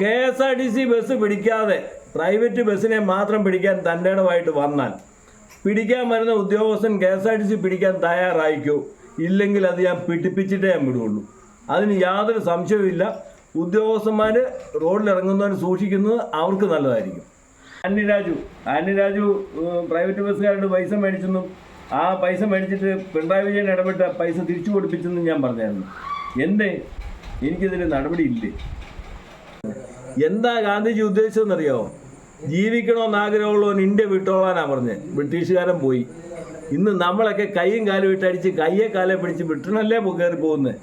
K S R T C bus പിടിക്കാതെ private ബസ്സിനെ മാത്രം പിടിക്കാൻ തന്റെ ഇടമായിട്ട് വന്നാൽ പിടിക്കാൻ വരുന്ന ഉദ്യോഗസ്ഥൻ K S R T C പിടിക്കാൻ തയ്യാറായിക്കോ? ഇല്ലെങ്കിൽ അത് ഞാൻ പിടിപ്പിച്ചിട്ടേ ഞാൻ വിടുകയുള്ളൂ അതിന് യാതൊരു സംശയവുമില്ല. ഉദ്യോഗസ്ഥന്മാർ റോഡിലിറങ്ങുന്നവർ സൂക്ഷിക്കുന്നത് അവർക്ക് നല്ലതായിരിക്കും. ആന്റി രാജു ആന്റി രാജു ഏഹ്, പ്രൈവറ്റ് ബസ്സുകാരുടെ പൈസ മേടിച്ചെന്നും ആ പൈസ മേടിച്ചിട്ട് പിണറായി വിജയൻ ഇടപെട്ട പൈസ തിരിച്ചു കൊടുപ്പിച്ചെന്നും ഞാൻ പറഞ്ഞായിരുന്നു. എന്തേ? എനിക്കിതിൽ നടപടിയില്ലേ? എന്താ ഗാന്ധിജി ഉദ്ദേശിച്ചതെന്നറിയാമോ ജീവിക്കണമെന്ന് ആഗ്രഹമുള്ളവൻ ഇന്ത്യ വിട്ടോളാനാ പറഞ്ഞ്. ബ്രിട്ടീഷുകാരൻ പോയി. ഇന്ന് നമ്മളൊക്കെ കൈയും കാലും ഇട്ടടിച്ച് കയ്യെ കാലെ പിടിച്ച് ബ്രിട്ടനല്ലേ കയറി പോകുന്നത്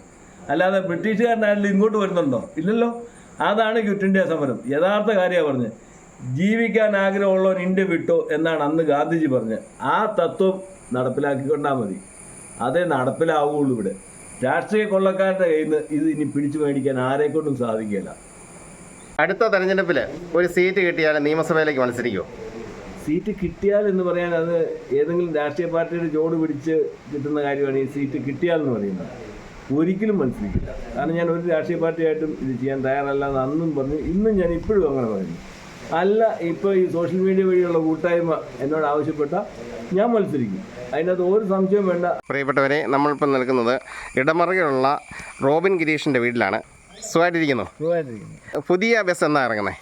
അല്ലാതെ ബ്രിട്ടീഷുകാരനായാലും ഇങ്ങോട്ട് വരുന്നുണ്ടോ? ഇല്ലല്ലോ. അതാണ് ക്വിറ്റ് ഇന്ത്യ സമരം. യഥാർത്ഥ കാര്യമാണ് പറഞ്ഞത് ജീവിക്കാൻ ആഗ്രഹമുള്ളവൻ ഇന്ത്യ വിട്ടോ എന്നാണ് അന്ന് ഗാന്ധിജി പറഞ്ഞത് ആ തത്വം നടപ്പിലാക്കിക്കൊണ്ടാൽ മതി. അതേ നടപ്പിലാവുകയുള്ളൂ ഇവിടെ. രാഷ്ട്രീയ കൊള്ളക്കാരുടെ കയ്യിൽ നിന്ന് ഇത് ഇനി പിടിച്ചു മേടിക്കാൻ ആരെക്കൊണ്ടും സാധിക്കില്ല അടുത്ത തെരഞ്ഞെടുപ്പിൽ ഒരു സീറ്റ് കിട്ടിയാൽ നിയമസഭയിലേക്ക് മത്സരിക്കുമോ സീറ്റ് കിട്ടിയാൽ എന്ന് പറയാൻ അത് ഏതെങ്കിലും രാഷ്ട്രീയ പാർട്ടിയുടെ ജോഡ് പിടിച്ച് കിട്ടുന്ന കാര്യമാണ് ഈ സീറ്റ് കിട്ടിയാൽ എന്ന് പറയുന്നത്. ഒരിക്കലും മത്സരിക്കില്ല. കാരണം ഞാൻ ഒരു രാഷ്ട്രീയ പാർട്ടിയായിട്ടും ഇത് ചെയ്യാൻ തയ്യാറല്ല എന്ന് അന്നും പറഞ്ഞു. ഇന്നും ഞാൻ ഇപ്പോഴും അങ്ങനെ പറയുന്നു. അല്ല ഇപ്പോൾ ഈ സോഷ്യൽ മീഡിയ വഴിയുള്ള കൂട്ടായ്മ എന്നോട് ആവശ്യപ്പെട്ട ഞാൻ മത്സരിക്കും. അതിനകത്ത് ഒരു സംശയവും വേണ്ട. പ്രിയപ്പെട്ടവരെ നമ്മളിപ്പോൾ നിൽക്കുന്നത് ഇടമറുകയുള്ള റോബിൻ ഗിരീഷിന്റെ വീട്ടിലാണ്. സുഖമായിട്ടിരിക്കുന്നു. പുതിയ ബസ് എന്നാ ഇറങ്ങുന്നത്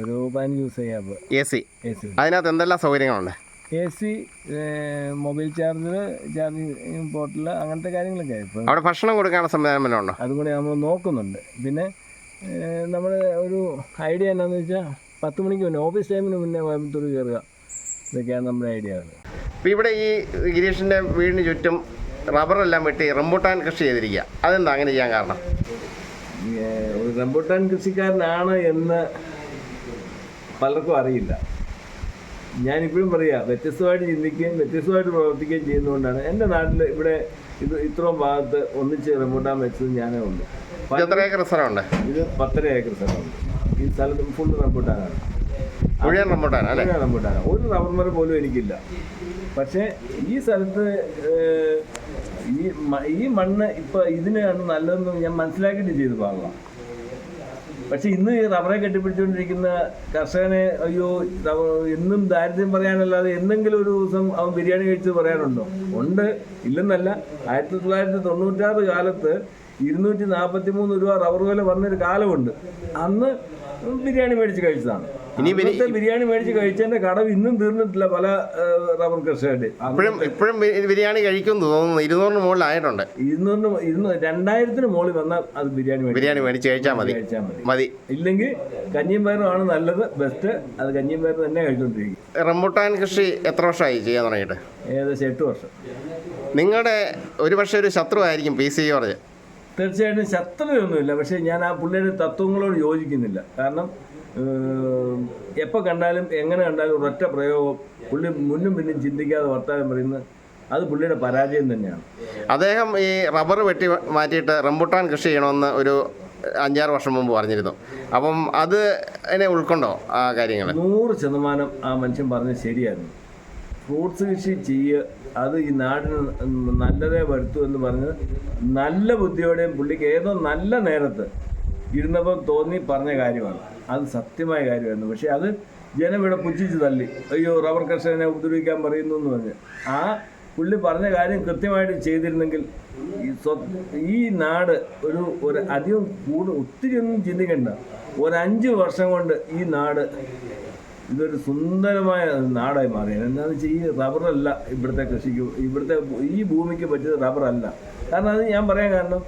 ഒരു പതിനഞ്ച് ദിവസം എ സി അതിനകത്ത് എന്തെല്ലാം സൗകര്യങ്ങളുണ്ട്? A C mobile charger charging portal അങ്ങനത്തെ കാര്യങ്ങളൊക്കെ അവിടെ ഭക്ഷണം കൊടുക്കാനുള്ള സംവിധാനം വല്ലതും ഉണ്ടോ? അതും കൂടി നമ്മൾ നോക്കുന്നുണ്ട്. പിന്നെ നമ്മൾ ഒരു ഐഡിയ എന്താണെന്ന് വെച്ചാൽ പത്ത് മണിക്ക് മുന്നേ ഓഫീസ് ടൈമിന് മുന്നേ കോയമ്പത്തൂർ കയറുക ഇതൊക്കെയാണ് നമ്മുടെ ഐഡിയകൾ ഇപ്പോൾ ഇവിടെ ഈ ഗിരീഷിന്റെ വീടിന് ചുറ്റും റബ്ബറെല്ലാം വെട്ടി റംബൂട്ടാൻ കൃഷി ചെയ്തിരിക്കുക. അതെന്താ അങ്ങനെ ചെയ്യാൻ കാരണം? ഒരു റംബുട്ടാൻ കൃഷിക്കാരനാണ് എന്ന് പലർക്കും അറിയില്ല. ഞാനിപ്പോഴും പറയാ വ്യത്യസ്തമായിട്ട് ചിന്തിക്കുകയും വ്യത്യസ്തമായിട്ട് പ്രവർത്തിക്കുകയും ചെയ്യുന്നതുകൊണ്ടാണ് എന്റെ നാട്ടിൽ ഇവിടെ ഇത് ഇത്രയും ഭാഗത്ത് ഒന്നിച്ച് റംബുട്ടാൻ വെച്ചത് ഞാനേ ഉണ്ട് എത്ര ഏക്കർ സ്ഥലമുണ്ട്? ഇത് പത്തര ഏക്കർ സ്ഥലമുണ്ട്. ഈ സ്ഥലത്ത് ഫുൾ റംബുട്ടാനാണ്. മുഴുവൻ റംബുട്ടാനാണ് ഒരു റബ്ബർ മരം പോലും എനിക്കില്ല. പക്ഷേ ഈ സ്ഥലത്ത് ഈ ഈ മണ്ണ് ഇപ്പൊ ഇതിനാണ് നല്ലതെന്ന് ഞാൻ മനസ്സിലാക്കിയിട്ട് ചെയ്ത് പാകണം പക്ഷെ ഇന്ന് ഈ റബ്ബറെ കെട്ടിപ്പിടിച്ചുകൊണ്ടിരിക്കുന്ന കർഷകനെ അയ്യോ എന്നും ദാരിദ്ര്യം പറയാനല്ലാതെ എന്തെങ്കിലും ഒരു ദിവസം അവൻ ബിരിയാണി കഴിച്ചത് പറയാനുണ്ടോ ഉണ്ട്. ഇല്ലെന്നല്ല. ആയിരത്തി തൊള്ളായിരത്തി തൊണ്ണൂറ്റാറ് കാലത്ത് ഇരുന്നൂറ്റി നാൽപ്പത്തി മൂന്ന് രൂപ റബ്ബർ വില വന്നൊരു കാലമുണ്ട്. അന്ന് ബിരിയാണി മേടിച്ച് കഴിച്ചതാണ്. ഇനി ബിരി- ബിരിയാണി മേടിച്ച് കഴിച്ചതിന്റെ കടവ് ഇന്നും തീർന്നിട്ടില്ല പല റബർ റബ്ബർ കർഷകരുടെ ഇപ്പോഴും ഇപ്പോഴും ബിരിയാണി കഴിക്കും തോന്നുന്നു. ഇരുന്നൂറിന് മുകളിൽ ആയിട്ടുണ്ട് ഇരുന്നൂറിന് ഇരുന്നൂറ് രണ്ടായിരത്തിന് മുകളിൽ വന്നാൽ അത് ബിരിയാണി ബിരിയാണി മേടിച്ച് കഴിച്ചാൽ മതി. കഴിച്ചാൽ മതി. മതി. ഇല്ലെങ്കിൽ കഞ്ഞിയും പയറുമാണ് നല്ലത് ബെസ്റ്റ്. അത് കഞ്ഞിയും പയറും തന്നെ കഴിച്ചുകൊണ്ടിരിക്കും റംബുട്ടാൻ കൃഷി എത്ര വർഷമായി ചെയ്യാൻ തുടങ്ങിയിട്ട്? ഏകദേശം എട്ട് വർഷം. നിങ്ങളുടെ ഒരു പക്ഷേ ഒരു ശത്രു ആയിരിക്കും പി സി ജോർജ് തീർച്ചയായിട്ടും ശത്രുതയൊന്നുമില്ല. പക്ഷേ ഞാൻ ആ പുള്ളിയുടെ തത്വങ്ങളോട് യോജിക്കുന്നില്ല. കാരണം എപ്പോൾ കണ്ടാലും എങ്ങനെ കണ്ടാലും ഒരൊറ്റ പ്രയോഗം പുള്ളി മുന്നും പിന്നും ചിന്തിക്കാതെ വർത്താനം പറയുന്നത് അത് പുള്ളിയുടെ പരാജയം തന്നെയാണ്. അദ്ദേഹം ഈ റബ്ബർ വെട്ടി മാറ്റിയിട്ട് റംബുട്ടാൻ കൃഷി ചെയ്യണമെന്ന് ഒരു അഞ്ചാറ് വർഷം മുമ്പ് പറഞ്ഞിരുന്നു. അപ്പം അത് എന്നെ ഉൾക്കൊണ്ടോ ആ കാര്യങ്ങൾ നൂറ് ശതമാനം ആ മനുഷ്യൻ പറഞ്ഞത് ശരിയായിരുന്നു. ഫ്രൂട്ട്സ് കൃഷി ചെയ്യുക അത് ഈ നാടിന് നല്ലതേ വരുത്തൂ എന്ന് പറഞ്ഞ് നല്ല ബുദ്ധിയോടെയും പുള്ളിക്ക് ഏതോ നല്ല നേരത്ത് ഇരുന്നപ്പം തോന്നി പറഞ്ഞ കാര്യമാണ്. അത് സത്യമായ കാര്യമായിരുന്നു. പക്ഷേ അത് ജനം ഇവിടെ പുച്ഛിച്ച് തള്ളി. അയ്യോ റബ്ബർ കർഷകനെ ഉപദ്രവിക്കാൻ പറയുന്നു എന്ന് പറഞ്ഞ്. ആ പുള്ളി പറഞ്ഞ കാര്യം കൃത്യമായിട്ട് ചെയ്തിരുന്നെങ്കിൽ ഈ നാട് ഒരു ഒരു അധികം കൂടു ഒത്തിരി ഒന്നും ചിന്തിക്കണ്ട. ഒരു അഞ്ച് വർഷം കൊണ്ട് ഈ നാട് ഇതൊരു സുന്ദരമായ നാടായി മാറി. എന്താണെന്ന് വെച്ചാൽ ഈ റബ്ബറല്ല ഇവിടുത്തെ കൃഷിക്ക് ഇവിടുത്തെ ഈ ഭൂമിക്ക് പറ്റിയത് റബ്ബറല്ല. കാരണം അത് ഞാൻ പറയാൻ കാരണം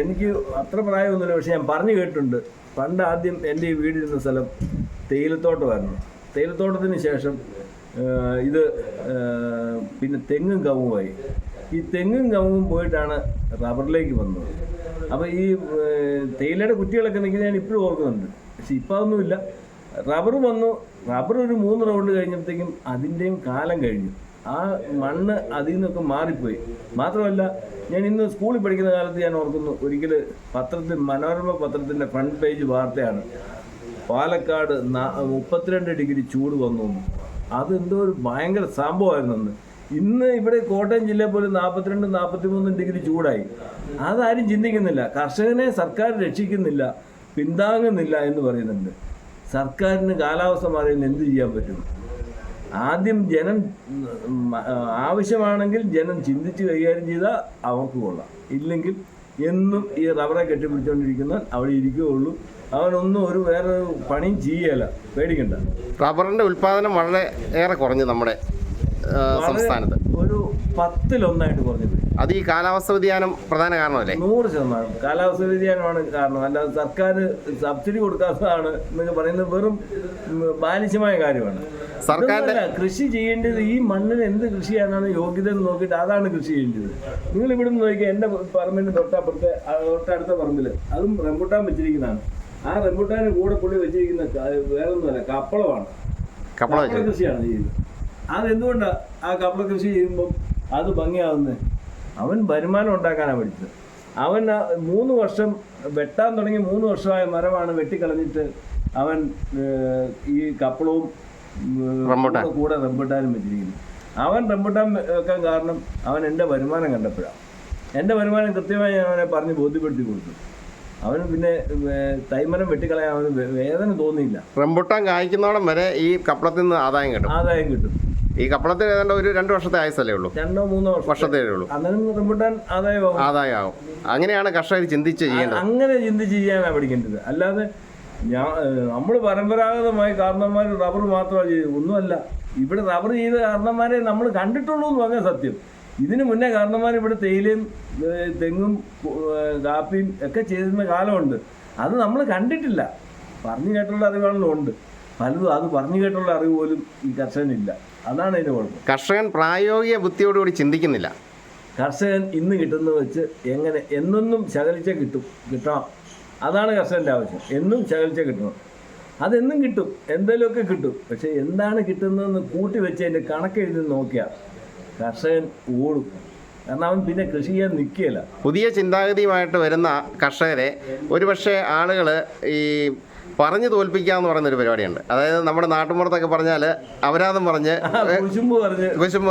എനിക്ക് അത്ര പ്രായമൊന്നുമില്ല. പക്ഷെ ഞാൻ പറഞ്ഞു കേട്ടിട്ടുണ്ട്. പണ്ട് ആദ്യം എന്റെ ഈ വീടിരുന്ന സ്ഥലം തേയിലത്തോട്ടമായിരുന്നു. തേയിലത്തോട്ടത്തിന് ശേഷം ഇത് പിന്നെ തെങ്ങും കവുമായി ഈ തെങ്ങും കവുങ്ങും പോയിട്ടാണ് റബ്ബറിലേക്ക് വന്നത്. അപ്പോൾ ഈ തേയിലയുടെ കുറ്റികളൊക്കെ നിൽക്കുന്നത് ഞാൻ ഇപ്പോഴും ഓർക്കുന്നുണ്ട്. പക്ഷെ ഇപ്പോൾ അതൊന്നുമില്ല. റബ്ബർ വന്നു റബ്ബർ ഒരു മൂന്ന് റൗണ്ട് കഴിഞ്ഞപ്പോഴത്തേക്കും അതിന്റെയും കാലം കഴിഞ്ഞു. ആ മണ്ണ് അതിൽ നിന്നൊക്കെ മാറിപ്പോയി. മാത്രമല്ല ഞാൻ ഇന്ന് സ്കൂളിൽ പഠിക്കുന്ന കാലത്ത് ഞാൻ ഓർക്കുന്നു ഒരിക്കൽ പത്രത്തിൽ മനോരമ പത്രത്തിന്റെ ഫ്രണ്ട് പേജ് വാർത്തയാണ്. പാലക്കാട് മുപ്പത്തിരണ്ട് ഡിഗ്രി ചൂട് വന്നു. അത് അതെന്തോ ഒരു ഭയങ്കര സംഭവമായിരുന്നു അന്ന്. ഇന്ന് ഇവിടെ കോട്ടയം ജില്ലയിൽ പോലും നാൽപ്പത്തിരണ്ട് നാൽപ്പത്തി മൂന്ന് ഡിഗ്രി ചൂടായി. അതാരും ചിന്തിക്കുന്നില്ല. കർഷകനെ സർക്കാർ രക്ഷിക്കുന്നില്ല പിന്താങ്ങുന്നില്ല എന്ന് പറയുന്നുണ്ട്. സർക്കാരിന് കാലാവസ്ഥ മാറിയതിന് എന്ത് ചെയ്യാൻ പറ്റും? ആദ്യം ജനം ആവശ്യമാണെങ്കിൽ ജനം ചിന്തിച്ച് കൈകാര്യം ചെയ്താൽ അവർക്ക് കൊള്ളാം. ഇല്ലെങ്കിൽ എന്നും ഈ റബ്ബറെ കെട്ടിപ്പിടിച്ചുകൊണ്ടിരിക്കുന്ന അവിടെ ഇരിക്കുകയുള്ളൂ. അവനൊന്നും ഒരു വേറെ പണിയും ചെയ്യല. പേടിക്കണ്ട. റബ്ബറിന്റെ ഉൽപാദനം വളരെ ഏറെ കുറഞ്ഞു നമ്മുടെ സംസ്ഥാനത്ത്. ഒരു പത്തിലൊന്നായിട്ട് കുറഞ്ഞത് അത് ഈ കാലാവസ്ഥ വ്യതിയാനം പ്രധാന കാരണമല്ലേ? നൂറ് ശതമാനം. കാലാവസ്ഥ വ്യതിയാനമാണ് കാരണം. അല്ലാതെ സർക്കാർ സബ്സിഡി കൊടുക്കാത്തതാണ് എന്നൊക്കെ പറയുന്നത് വെറും ബാലിശമായ കാര്യമാണ്. സർക്കാരിന്റെ- കൃഷി ചെയ്യേണ്ടത് ഈ മണ്ണിന് എന്ത് കൃഷി ചെയ്യാനാണ് യോഗ്യത എന്ന് നോക്കിയിട്ട് അതാണ് കൃഷി ചെയ്യേണ്ടത്. നിങ്ങൾ ഇവിടെ നിന്ന് നോക്കിയാൽ എന്റെ പറമ്പിന്റെ തൊട്ടപ്പുറത്തെ തൊട്ടടുത്ത പറമ്പിൽ അതും റംബുട്ടാൻ വെച്ചിരിക്കുന്നതാണ്. ആ റംബുട്ടാന് കൂടെ പുള്ളി വെച്ചിരിക്കുന്ന വേറൊന്നുമല്ല കപ്പളമാണ്. കപ്പള കപ്പള കൃഷിയാണ് ചെയ്യുന്നത്. അതെന്തുകൊണ്ടാണ് ആ കപ്പള കൃഷി ചെയ്യുമ്പോൾ അത് ഭംഗിയാവുന്നത് അവൻ വരുമാനം ഉണ്ടാക്കാനാണ് പഠിച്ചത്. അവൻ മൂന്ന് വർഷം വെട്ടാൻ തുടങ്ങി മൂന്ന് വർഷമായ മരമാണ് വെട്ടിക്കളഞ്ഞിട്ട് അവൻ ഈ കപ്പളവും കൂടെ റംബുട്ടാനും വെച്ചിരിക്കുന്നു. അവൻ റംബുട്ടാൻ വെക്കാൻ കാരണം അവൻ എന്റെ വരുമാനം കണ്ടപ്പോഴാണ് എന്റെ വരുമാനം കൃത്യമായി ഞാൻ അവനെ പറഞ്ഞ് ബോധ്യപ്പെടുത്തി കൊടുത്തു. അവന് പിന്നെ തൈമരം വെട്ടിക്കളയാൻ അവന് വേദന തോന്നിയില്ല. റംബുട്ടാൻ കായ്ക്കുന്നോളം വരെ ഈ കപ്പളത്തിൽ നിന്ന് ആദായം കിട്ടും. ആദായം കിട്ടും. ഈ കപ്പളത്തിൽ ഏതാണ്ട് ഒരു രണ്ട് വർഷത്തെ ആയുസല്ലേ ഉള്ളൂ? രണ്ടോ മൂന്നോ വർഷത്തെ. ഉള്ളൂ. അന്നേരം റംബുട്ടാൻ ആദായമാകും അങ്ങനെയാണ് കർഷകർ ചിന്തിച്ച് ചെയ്യേണ്ടത്. അങ്ങനെ ചിന്തിച്ച് ചെയ്യാനാണ് പഠിക്കേണ്ടത്. അല്ലാതെ ഞാൻ നമ്മൾ പരമ്പരാഗതമായി കാരണന്മാർ റബ്ബർ മാത്രമാണ് ചെയ്തത്. ഒന്നുമല്ല. ഇവിടെ റബ്ബർ ചെയ്ത കാരണന്മാരെ നമ്മൾ കണ്ടിട്ടുള്ളൂ എന്ന് പറഞ്ഞാൽ സത്യം. ഇതിനു മുന്നേ കാരണന്മാർ ഇവിടെ തേയിലയും തെങ്ങും കാപ്പിയും ഒക്കെ ചെയ്തിരുന്ന കാലമുണ്ട്. അത് നമ്മൾ കണ്ടിട്ടില്ല. പറഞ്ഞു കേട്ടുള്ള അറിവാണല്ലോ ഉണ്ട്. പലതും അത് പറഞ്ഞു കേട്ടുള്ള അറിവ് പോലും ഈ കർഷകനില്ല അതാണ് അതിന്റെ കുഴപ്പം. കർഷകൻ പ്രായോഗിക ബുദ്ധിയോടുകൂടി ചിന്തിക്കുന്നില്ല. കർഷകൻ ഇന്ന് കിട്ടുന്ന വെച്ച് എങ്ങനെ എന്നൊന്നും ശകലിച്ച കിട്ടും കിട്ടണം. അതാണ് കർഷകന്റെ ആവശ്യം. എന്നും ശകലിച്ച കിട്ടണം. അതെന്നും കിട്ടും. എന്തെങ്കിലുമൊക്കെ കിട്ടും. പക്ഷെ എന്താണ് കിട്ടുന്നതെന്ന് കൂട്ടി വെച്ച് അതിന്റെ കണക്കെഴുതി നോക്കിയാൽ കർഷകൻ ഓടും. കാരണം അവൻ പിന്നെ കൃഷി ചെയ്യാൻ നിൽക്കുകയില്ല. പുതിയ ചിന്താഗതിയുമായിട്ട് വരുന്ന കർഷകരെ ഒരുപക്ഷെ ആളുകൾ ഈ പറഞ്ഞു തോൽപ്പിക്കുക പറയുന്ന ഒരു പരിപാടിയുണ്ട്. അതായത് നമ്മുടെ നാട്ടുമ്പുറത്തൊക്കെ പറഞ്ഞാൽ അപരാധം പറഞ്ഞ് വിശുമ്പ്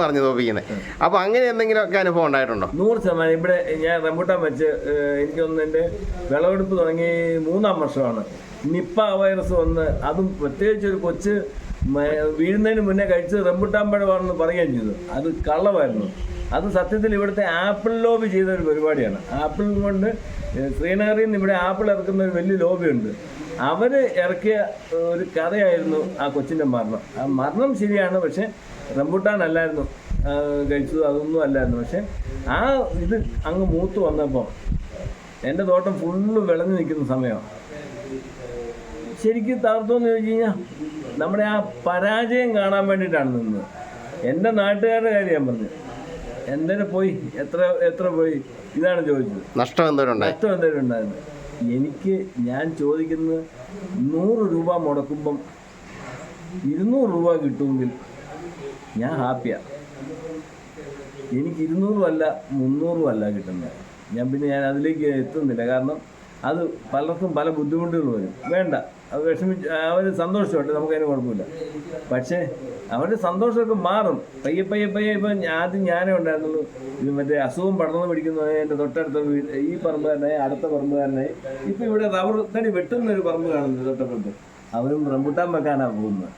പറഞ്ഞ്. തോൽപ്പിക്കുന്നത് അപ്പൊ അങ്ങനെ എന്തെങ്കിലുമൊക്കെ അനുഭവം ഉണ്ടായിട്ടുണ്ടോ? നൂറ് ശതമാനം. ഇവിടെ ഞാൻ റംബൂട്ടാൻ വെച്ച് എനിക്കൊന്ന് എന്റെ വിളവെടുപ്പ് തുടങ്ങി മൂന്നാം വർഷമാണ്. നിപ്പ വൈറസ് വന്ന് അതും പ്രത്യേകിച്ച് ഒരു കൊച്ച് വീഴുന്നതിന് മുന്നേ കഴിച്ചത് റംബുട്ടാൻ പഴമാണെന്ന് പറയുകയും ചെയ്തു. അത് കള്ളമായിരുന്നു. അത് സത്യത്തിൽ ഇവിടുത്തെ ആപ്പിൾ ലോബി ചെയ്ത ഒരു പരിപാടിയാണ്. ആപ്പിൾ കൊണ്ട് ശ്രീനഗറിൽ നിന്ന് ഇവിടെ ആപ്പിൾ ഇറക്കുന്ന ഒരു വലിയ ലോബിയുണ്ട്. അവർ ഇറക്കിയ ഒരു കഥയായിരുന്നു ആ കൊച്ചിന്റെ മരണം. ആ മരണം ശരിയാണ് പക്ഷെ റംബുട്ടാൻ അല്ലായിരുന്നു. കഴിച്ചത് അതൊന്നും അല്ലായിരുന്നു. പക്ഷെ ആ ഇത് അങ്ങ് മൂത്ത് വന്നപ്പോൾ എന്റെ തോട്ടം ഫുള്ള് വിളഞ്ഞു നിൽക്കുന്ന സമയമാണ്. ശരിക്കും തകർത്തോന്ന് ചോദിച്ചു കഴിഞ്ഞാൽ നമ്മുടെ ആ പരാജയം കാണാൻ വേണ്ടിയിട്ടാണ് നിന്നത്. എന്റെ നാട്ടുകാരുടെ കാര്യം ഞാൻ പറഞ്ഞു. എന്തിനെ പോയി? എത്ര എത്ര പോയി? ഇതാണ് ചോദിച്ചത്. നഷ്ടം എന്തോരം നഷ്ടം എന്തെങ്കിലും ഉണ്ടായിരുന്നു. എനിക്ക് ഞാൻ ചോദിക്കുന്നത് നൂറ് രൂപ മുടക്കുമ്പം ഇരുന്നൂറ് രൂപ കിട്ടുമെങ്കിൽ ഞാൻ ഹാപ്പിയാണ് എനിക്ക് ഇരുന്നൂറും അല്ല മുന്നൂറും അല്ല കിട്ടുന്നത്. ഞാൻ പിന്നെ ഞാൻ അതിലേക്ക് എത്തുന്നില്ല. കാരണം അത് പലർക്കും പല ബുദ്ധിമുട്ടുകൾ വരും. വേണ്ട. വിഷമിച്ച് അവർ സന്തോഷമുണ്ട്. നമുക്കതിന് കുഴപ്പമില്ല. പക്ഷേ അവരുടെ സന്തോഷമൊക്കെ മാറും. പയ്യെ പയ്യെ പയ്യെ ഇപ്പം ആദ്യം ഞാനേ ഉണ്ടായിരുന്നുള്ളൂ. ഇത് മറ്റേ അസുഖം പടർന്നു പിടിക്കുന്നത് എന്റെ തൊട്ടടുത്ത ഈ പറമ്പുകാരനായി അടുത്ത പറമ്പുകാരനായി. ഇപ്പം ഇവിടെ റബ്ബർ തടി വെട്ടുന്ന ഒരു പറമ്പ് കാണുന്നത് തൊട്ടപ്പുറത്ത്. അവരും റംബുട്ടാൻ വെക്കാനാണ് പോകുന്നത്.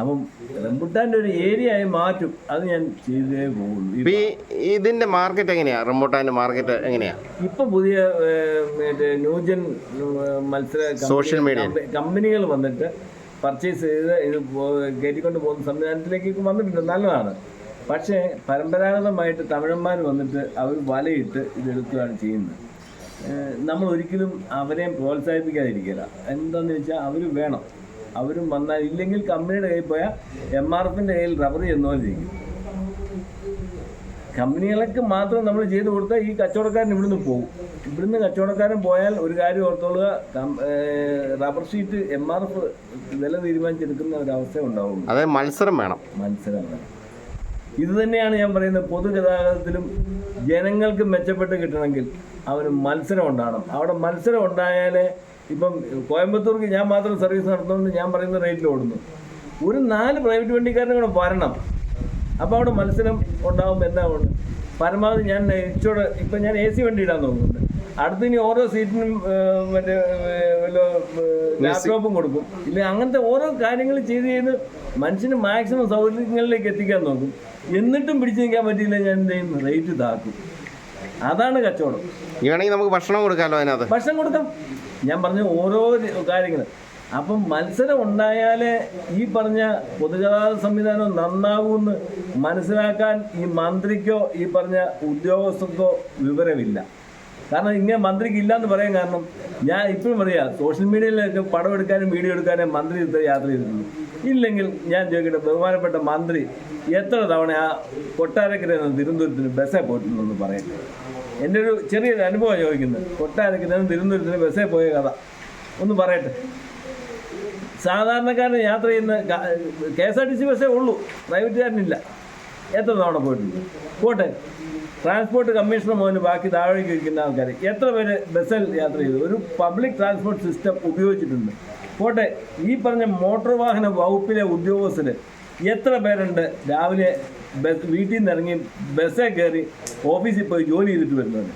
അപ്പം റംബുട്ടാന്റെ ഒരു ഏരിയ ആയി മാറ്റും. അത് ഞാൻ ചെയ്തേ പോകുള്ളൂ ഇപ്പം ഇതിന്റെ മാർക്കറ്റ് എങ്ങനെയാണ് റംബുട്ടാന്റെ മാർക്കറ്റ് എങ്ങനെയാ? ഇപ്പൊ പുതിയ മറ്റേ ന്യൂജൻ മത്സര സോഷ്യൽ മീഡിയ കമ്പനികൾ വന്നിട്ട് പർച്ചേസ് ചെയ്ത് ഇത് കയറ്റിക്കൊണ്ട് പോകുന്ന സംവിധാനത്തിലേക്ക് വന്നിട്ടുണ്ട്. നല്ലതാണ്. പക്ഷേ പരമ്പരാഗതമായിട്ട് തമിഴന്മാർ വന്നിട്ട് അവർ വലയിട്ട് ഇതെടുക്കുകയാണ് ചെയ്യുന്നത്. നമ്മൾ ഒരിക്കലും അവരെയും പ്രോത്സാഹിപ്പിക്കാതിരിക്കില്ല എന്താണെന്ന് വെച്ചാൽ അവർ വേണം. അവരും വന്നാൽ ഇല്ലെങ്കിൽ കമ്പനിയുടെ കയ്യിൽ പോയാൽ എം ആർ എഫിന്റെ കയ്യിൽ റബ്ബർ ചെന്നോ ചെയ്യും കമ്പനികൾക്ക് മാത്രം നമ്മൾ ചെയ്തു കൊടുത്താൽ ഈ കച്ചവടക്കാരൻ ഇവിടുന്ന് പോകും ഇവിടുന്ന് കച്ചവടക്കാരൻ പോയാൽ ഒരു കാര്യം ഓർത്തോളുക rubber sheet M R F വില തീരുമാനിച്ചെടുക്കുന്ന ഒരവസ്ഥ ഉണ്ടാവും അതായത് മത്സരം വേണം. മത്സരം വേണം. ഇത് തന്നെയാണ് ഞാൻ പറയുന്നത് പൊതുഗതാഗതത്തിലും ജനങ്ങൾക്ക് മെച്ചപ്പെട്ട് കിട്ടണമെങ്കിൽ അവന് മത്സരം ഉണ്ടാകണം അവിടെ മത്സരം ഉണ്ടായാലേ ഇപ്പം കോയമ്പത്തൂർക്ക് ഞാൻ മാത്രം സർവീസ് നടത്തുന്നുണ്ട് ഞാൻ പറയുന്ന റേറ്റിൽ ഓടുന്നു. ഒരു നാല് പ്രൈവറ്റ് വണ്ടിക്കാരനും കൂടെ വരണം. അപ്പോൾ അവിടെ മത്സരം ഉണ്ടാകുമ്പോൾ എന്താ ഉണ്ട് പരമാവധി ഞാൻ ഇച്ചോടെ ഇപ്പം ഞാൻ എ സി വണ്ടി ഇടാൻ നോക്കുന്നുണ്ട്. അടുത്ത് ഇനി ഓരോ സീറ്റിനും മറ്റേ ലാപ്ടോപ്പും കൊടുക്കും. ഇല്ല അങ്ങനത്തെ ഓരോ കാര്യങ്ങൾ ചെയ്ത് ചെയ്ത് മനുഷ്യന് മാക്സിമം സൗകര്യങ്ങളിലേക്ക് എത്തിക്കാൻ നോക്കും. എന്നിട്ടും പിടിച്ചു നിൽക്കാൻ പറ്റിയില്ല ഞാൻ എന്ത് ചെയ്യും? റേറ്റ് താക്കും അതാണ് കച്ചവടം. വേണമെങ്കിൽ നമുക്ക് ഭക്ഷണം കൊടുക്കാമല്ലോ അതിനകത്ത്. ഭക്ഷണം കൊടുക്കാം. ഞാൻ പറഞ്ഞ ഓരോ കാര്യങ്ങളും അപ്പം മത്സരം ഉണ്ടായാലേ ഈ പറഞ്ഞ പൊതുഗതാഗത സംവിധാനം നന്നാവൂന്ന് മനസ്സിലാക്കാൻ ഈ മന്ത്രിക്കോ ഈ പറഞ്ഞ ഉദ്യോഗസ്ഥർക്കോ വിവരമില്ല. കാരണം ഇങ്ങനെ മന്ത്രിക്ക് ഇല്ലാന്ന് പറയാൻ കാരണം ഞാൻ ഇപ്പോഴും പറയാം സോഷ്യൽ മീഡിയയിലൊക്കെ പടം എടുക്കാനും വീഡിയോ എടുക്കാനും മന്ത്രി ഇത്ര യാത്ര ചെയ്തിട്ടുണ്ട് ഇല്ലെങ്കിൽ ഞാൻ ചോദിക്കട്ടെ ബഹുമാനപ്പെട്ട മന്ത്രി എത്ര തവണ ആ കൊട്ടാരക്കര നിന്ന് തിരുവനന്തപുരത്തിന് ബസ്സേ പോയിട്ടുണ്ടെന്ന് പറയട്ടെ? എന്റെ ഒരു ചെറിയൊരു അനുഭവം ചോദിക്കുന്നത് കൊട്ടാരക്കുന്ന നിന്ന് തിരുവനന്തപുരത്തിന് ബസ്സേ പോയ കഥ. ഒന്ന് പറയട്ടെ. സാധാരണക്കാരൻ യാത്ര ചെയ്യുന്ന K S R T C ബസ്സേ ഉള്ളൂ. പ്രൈവറ്റുകാരനില്ല. എത്ര തവണ പോയിട്ടുണ്ട്? പോട്ടെ. ട്രാൻസ്പോർട്ട് കമ്മീഷണർ മോന് ബാക്കി താഴേക്ക് ഇരിക്കുന്ന ആൾക്കാർ എത്ര പേര് ബസ്സിൽ യാത്ര ചെയ്തു? ഒരു പബ്ലിക് ട്രാൻസ്പോർട്ട് സിസ്റ്റം ഉപയോഗിച്ചിട്ടുണ്ട്. പോട്ടെ. ഈ പറഞ്ഞ മോട്ടോർ വാഹന വകുപ്പിലെ ഉദ്യോഗസ്ഥർ എത്ര പേരുണ്ട്? രാവിലെ ബസ് വീട്ടിൽ നിന്ന് ഇറങ്ങി ബസ്സിൽ കയറി ഓഫീസിൽ പോയി ജോലി ചെയ്തിട്ട് വരുന്നത്.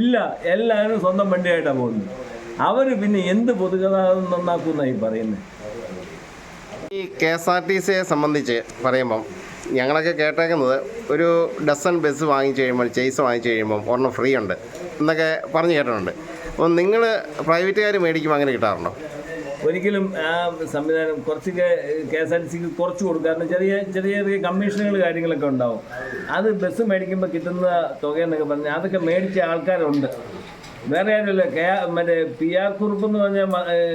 ഇല്ല എല്ലാവരും സ്വന്തം വണ്ടിയായിട്ടാണ് പോകുന്നത്. അവർ പിന്നെ എന്ത് പൊതുഗതാഗതം നന്നാക്കുമെന്നാണ് ഈ പറയുന്നത് ഈ കെ എസ് ആർ ടി സിയെ സംബന്ധിച്ച് പറയുമ്പം ഞങ്ങളൊക്കെ കേട്ടേക്കുന്നത് ഒരു ഡസൺ ബസ് വാങ്ങിച്ചു കഴിയുമ്പോൾ ചേസ് വാങ്ങിച്ചു കഴിയുമ്പം ഒരെണ്ണം ഫ്രീ ഉണ്ട്. എന്നൊക്കെ പറഞ്ഞു കേട്ടിട്ടുണ്ട്. അപ്പം നിങ്ങൾ പ്രൈവറ്റുകാർ മേടിക്കുമ്പോൾ അങ്ങനെ കിട്ടാറുണ്ടോ? ഒരിക്കലും ആ സംവിധാനം കുറച്ച് കെ എസ് ആർ ടി സിക്ക് കുറച്ച് കൊടുക്കാറുണ്ട് ചെറിയ ചെറിയ ചെറിയ കമ്മീഷനുകൾ കാര്യങ്ങളൊക്കെ ഉണ്ടാവും. അത് ബസ് മേടിക്കുമ്പോൾ കിട്ടുന്ന തുക എന്നൊക്കെ പറഞ്ഞാൽ അതൊക്കെ മേടിച്ച ആൾക്കാരുണ്ട്. വേറെ കാര്യമല്ല കെ മറ്റേ പി ആർ കുറുപ്പ് എന്ന് പറഞ്ഞ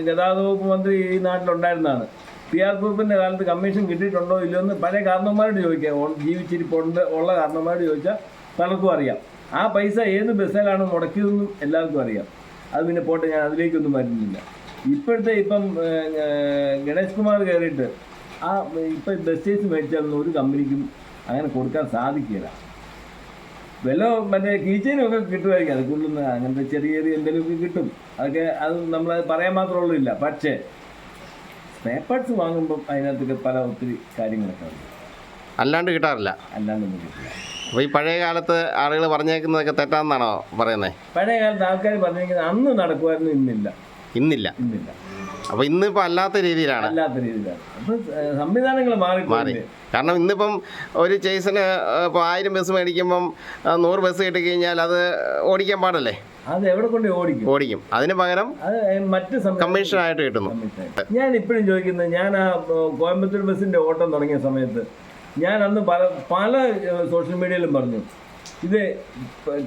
ഗതാഗത വകുപ്പ് മന്ത്രി ഈ നാട്ടിലുണ്ടായിരുന്നതാണ്. പി ആർ കുറുപ്പിന്റെ കാലത്ത് കമ്മീഷൻ കിട്ടിയിട്ടുണ്ടോ ഇല്ലയോ എന്ന് പല കാരണവന്മാരോട് ചോദിക്കാം. ജീവിച്ചിരിപ്പുണ്ട് ഉള്ള കാരണവന്മാരോട് ചോദിച്ചാൽ പലർക്കും അറിയാം. ആ പൈസ ഏത് ബസ്സിലാണ് മുടക്കിയതെന്നും എല്ലാവർക്കും അറിയാം. അത് പിന്നെ പോട്ടെ ഞാൻ അതിലേക്കൊന്നും വരുന്നില്ല. ഇപ്പോഴത്തെ ഇപ്പം ഗണേഷ് കുമാർ കയറിയിട്ട് ആ ഇപ്പം ബസ്റ്റേഴ്സ് മേടിച്ചാലൊന്നും ഒരു കമ്പനിക്കും അങ്ങനെ കൊടുക്കാൻ സാധിക്കില്ല. വല്ല മറ്റേ കീച്ചേനും ഒക്കെ കിട്ടുമായിരിക്കും. അത് കൊള്ളുന്ന അങ്ങനത്തെ ചെറിയ ചെറിയ എന്തെങ്കിലുമൊക്കെ കിട്ടും. അതൊക്കെ അത് നമ്മൾ പറയാൻ മാത്രമുള്ളില്ല പക്ഷേ സ്പെയർ പാർട്സ് വാങ്ങുമ്പോൾ അതിനകത്തൊക്കെ പല ഒത്തിരി കാര്യങ്ങളൊക്കെ ഉണ്ട്. അല്ലാണ്ട് കിട്ടാറില്ല. അല്ലാണ്ട് കിട്ടില്ല. അപ്പോൾ ഈ പഴയ കാലത്ത് ആളുകൾ പറഞ്ഞേക്കുന്നതൊക്കെ തെറ്റാന്നാണോ പറയുന്നത് പഴയ കാലത്ത് ആൾക്കാർ പറഞ്ഞേക്കുന്നത് അന്ന് നടക്കുമായിരുന്നു ഇന്നില്ല. ഇന്നില്ല. ഇന്നില്ല. ഇന്നിപ്പോ അല്ലാത്ത രീതിയിലാണ്. അല്ലാത്ത രീതിയിലാണ്. അപ്പം സംവിധാനങ്ങൾ മാറി മാറി. കാരണം ഇന്നിപ്പം ഒരു ചേസിന് ഇപ്പോൾ ആയിരം ബസ് മേടിക്കുമ്പം നൂറ് ബസ് കിട്ടി കഴിഞ്ഞാൽ അത് ഓടിക്കാൻ പാടല്ലേ? അത് എവിടെ കൊണ്ട് ഓടിക്കും? ഓടിക്കും. അതിന് പകരം മറ്റ് കമ്മീഷൻ കമ്മീഷനായിട്ട് കിട്ടുന്നു. ഞാൻ ഇപ്പോഴും ചോദിക്കുന്നത് ഞാൻ ആ കോയമ്പത്തൂർ ബസ്സിന്റെ ഓട്ടം തുടങ്ങിയ സമയത്ത് ഞാൻ അന്ന് പല പല സോഷ്യൽ മീഡിയയിലും പറഞ്ഞു ഇത്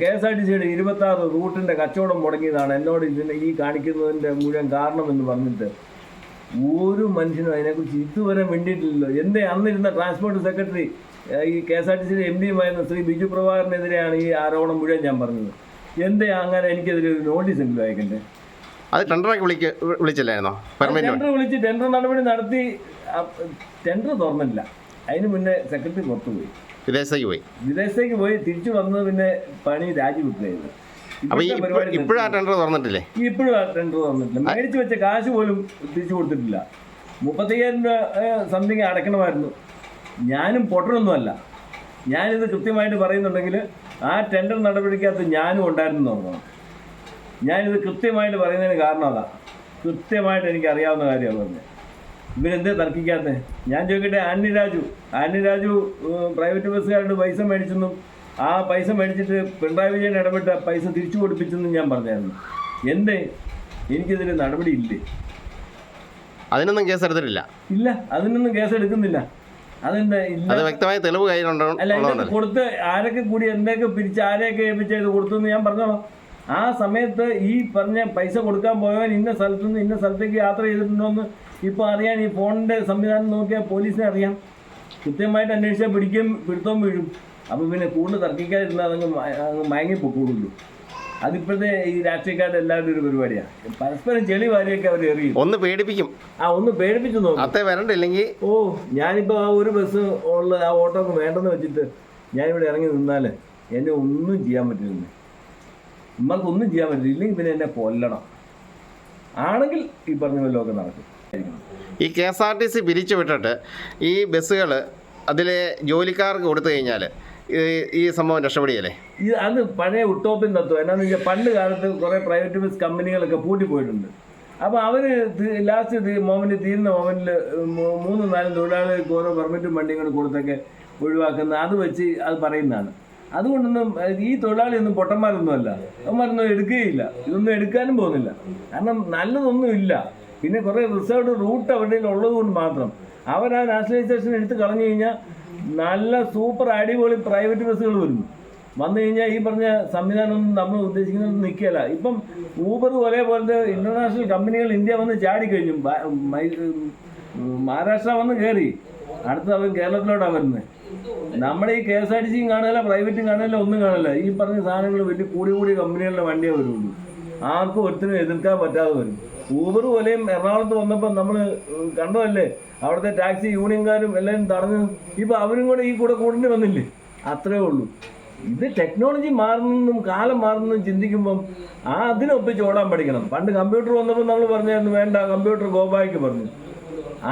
കെ എസ് ആർ ടി സിയുടെ ഇരുപത്തി ആറ് റൂട്ടിന്റെ കച്ചവടം മുടങ്ങിയതാണ് എന്നോട് ഇതിന് ഈ കാണിക്കുന്നതിന്റെ മുഴുവൻ കാരണം എന്ന് പറഞ്ഞിട്ട്. ഒരു മനുഷ്യനും അതിനെക്കുറിച്ച് ഇതുവരെ വേണ്ടിയിട്ടില്ലല്ലോ എന്തേ അന്നിരുന്ന ട്രാൻസ്പോർട്ട് സെക്രട്ടറി ഈ കെ എസ് ആർ ടി സിയുടെ എം ഡിയുമായിരുന്ന ശ്രീ ബിജു പ്രഭാകരനെതിരെയാണ് ഈ ആരോപണം മുഴുവൻ ഞാൻ പറഞ്ഞത്. എന്തേ അങ്ങനെ എനിക്കെതിരെ ഒരു നോട്ടീസ് എങ്കിലും അയക്കണ്ടേ? അത് ടെൻഡറൊക്കെ വിളിക്ക വിളിച്ചില്ലായിരുന്നോ? ടെൻഡർ വിളിച്ച് ടെൻഡർ നടപടി നടത്തി ടെൻഡർ തുറന്നില്ല. അതിന് മുന്നേ സെക്രട്ടറി പുറത്തുപോയി. വിദേശത്തേക്ക് പോയി. വിദേശത്തേക്ക് പോയി തിരിച്ചു വന്നത് പിന്നെ പണി രാജിവെക്കുകയായിരുന്നു. അപ്പൊ ഇപ്പോഴും ആ ടെൻഡർ തുറന്നിട്ടില്ലേ? ഇപ്പോഴും ആ ടെൻഡർ തുറന്നിട്ടില്ല. മേടിച്ചു വെച്ച കാശ് പോലും തിരിച്ചു കൊടുത്തിട്ടില്ല. മുപ്പത്തയ്യായിരം രൂപ സംതിങ് അടക്കണമായിരുന്നു. ഞാനും പൊട്ടനൊന്നുമല്ല. ഞാനിത് കൃത്യമായിട്ട് പറയുന്നുണ്ടെങ്കിൽ ആ ടെൻഡർ നടപടിക്കകത്ത് ഞാനും ഉണ്ടായിരുന്നു തോന്നുന്നു ഞാനിത് കൃത്യമായിട്ട് പറയുന്നതിന് കാരണം അതാ. കൃത്യമായിട്ട് എനിക്ക് അറിയാവുന്ന കാര്യമാണ് പറഞ്ഞത്. ഇവരെന്തേ തർക്കിക്കാത്തത് ഞാൻ ചോദിക്കട്ടെ anti Raju. Anti Raju private ബസ്സുകാരുടെ പൈസ മേടിച്ചെന്നും ആ പൈസ മേടിച്ചിട്ട് പിണറായി വിജയൻ ഇടപെട്ട പൈസ തിരിച്ചു കൊടുപ്പിച്ചെന്നും ഞാൻ പറഞ്ഞായിരുന്നു. എന്തേ? എനിക്കിതിൽ നടപടി ഇല്ലേ അതിനൊന്നും കേസ് എടുത്തിട്ടില്ല. ഇല്ല അതിനൊന്നും കേസ് എടുക്കുന്നില്ല. അതെന്താ അത് വ്യക്തമായ തെളിവ് കയ്യിലുണ്ടോ കൊടുത്ത് ആരൊക്കെ കൂടി എന്തൊക്കെ പിരിച്ച് ആരെയൊക്കെ ഏൽപ്പിച്ച് ഇത് കൊടുത്തു എന്ന് ഞാൻ പറഞ്ഞോളാം. ആ സമയത്ത് ഈ പറഞ്ഞ പൈസ കൊടുക്കാൻ പോയവൻ ഇന്ന സ്ഥലത്തുനിന്ന് ഇന്ന സ്ഥലത്തേക്ക് യാത്ര ചെയ്തിട്ടുണ്ടോ എന്ന് ഇപ്പോൾ അറിയാൻ ഈ ഫോണിന്റെ സംവിധാനം നോക്കിയാൽ പോലീസിനെ അറിയാം. കൃത്യമായിട്ട് അന്വേഷിച്ചാൽ പിടിക്കും പിടുത്തവും വീഴും. അപ്പോൾ പിന്നെ കൂടുതൽ തർക്കിക്കാതിരുന്നാൽ അതങ്ങ് അങ്ങ് മയങ്ങി പൊക്കോളുള്ളൂ അതിപ്പോഴത്തെ ഈ രാഷ്ട്രീയക്കാരുടെ എല്ലാവരുടെ ഒരു പരിപാടിയാണ് പരസ്പരം ചെളി വാരിയൊക്കെ അവർ എറിയും. ഒന്ന് പേടിപ്പിക്കും. ആ ഒന്ന് പേടിപ്പിച്ചു നോക്കും. അത്തേ വരണ്ടില്ലെങ്കിൽ ഓ ഞാനിപ്പോൾ ആ ഒരു ബസ് ഉള്ള ആ ഓട്ടോ ഒക്കെ വേണ്ടെന്ന് വെച്ചിട്ട് ഞാനിവിടെ ഇറങ്ങി നിന്നാൽ എന്നെ ഒന്നും ചെയ്യാൻ പറ്റില്ല. ഇമ്മക്കൊന്നും ഒന്നും ചെയ്യാൻ പറ്റില്ല. ഇല്ലെങ്കിൽ പിന്നെ എന്നെ കൊല്ലണം. ആണെങ്കിൽ ഈ പറഞ്ഞ വല്ലതൊക്കെ നടക്കും. ഈ K S R T C പിരിച്ചു വിട്ടിട്ട് ഈ ബസ്സുകൾ അതിലെ ജോലിക്കാർക്ക് കൊടുത്തു കഴിഞ്ഞാൽ ഈ- സംഭവം രക്ഷപ്പെടുകയല്ലേ? ഇത് അത് പഴയ ഉട്ടോപ്യൻ തത്വം. എന്നാന്ന് വെച്ചാൽ പണ്ട് കാലത്ത് കുറേ പ്രൈവറ്റ് ബസ് കമ്പനികളൊക്കെ പൂട്ടി പോയിട്ടുണ്ട് അപ്പോൾ അവർ ലാസ്റ്റ് മൊമെന്റ് തീരുന്ന മൊമെന്റിൽ മൂന്നും നാലും തൊഴിലാളികൾക്ക് ഓരോ പെർമിറ്റും വണ്ടിയും കൂടെ കൊടുത്തൊക്കെ ഒഴിവാക്കുന്ന അത് വെച്ച് അത് പറയുന്നതാണ്. അതുകൊണ്ടൊന്നും ഈ തൊഴിലാളിയൊന്നും പൊട്ടന്മാരൊന്നുമല്ല അവന്മാരൊന്നും എടുക്കുകയില്ല. ഇതൊന്നും എടുക്കാനും പോകുന്നില്ല. കാരണം നല്ലതൊന്നും ഇല്ല. പിന്നെ കുറേ റിസർവ്ഡ് റൂട്ട് അവരുടെ ഉള്ളത് കൊണ്ട് മാത്രം. അവർ ആ നാഷണലൈസേഷൻ എടുത്ത് കളഞ്ഞു കഴിഞ്ഞാൽ നല്ല സൂപ്പർ അടിപൊളി പ്രൈവറ്റ് ബസ്സുകൾ വരുന്നു വന്നു കഴിഞ്ഞാൽ ഈ പറഞ്ഞ സംവിധാനമൊന്നും നമ്മൾ ഉദ്ദേശിക്കുന്നത് നിൽക്കില്ല ഇപ്പം ഊബർ പോലെ പോലത്തെ ഇന്റർനാഷണൽ കമ്പനികൾ ഇന്ത്യ വന്ന് ചാടിക്കഴിഞ്ഞു കഴിഞ്ഞു. മഹാരാഷ്ട്ര വന്ന് കയറി അടുത്ത അവൻ കേരളത്തിലോട്ടാണ് വരുന്നത് നമ്മുടെ ഈ കെ എസ് ആർ ടി സിയും കാണില്ല പ്രൈവറ്റും കാണില്ല ഒന്നും കാണില്ല ഈ പറഞ്ഞ സാധനങ്ങൾ വലിയ കൂടി കൂടി കമ്പനികളുടെ വണ്ടിയേ വരുള്ളൂ. ആർക്കും ഒരുത്തിനും എതിർക്കാൻ പറ്റാതെ വരും ഊബർ പോലെയും എറണാകുളത്ത് വന്നപ്പോൾ നമ്മൾ കണ്ടതല്ലേ? അവിടുത്തെ ടാക്സി യൂണിയൻകാരും എല്ലാവരും തടഞ്ഞു ഇപ്പം അവരും കൂടെ ഈ കൂടെ കൂടേണ്ടി വന്നില്ലേ? അത്രേ ഉള്ളൂ. ഇത് ടെക്നോളജി മാറുന്നതും കാലം മാറുന്നതും ചിന്തിക്കുമ്പം ആ അതിനൊപ്പിച്ച് ഓടാൻ പഠിക്കണം. പണ്ട് കമ്പ്യൂട്ടർ വന്നപ്പോൾ നമ്മൾ പറഞ്ഞായിരുന്നു വേണ്ട കമ്പ്യൂട്ടർ ഗോപായ്ക്ക് പറഞ്ഞു.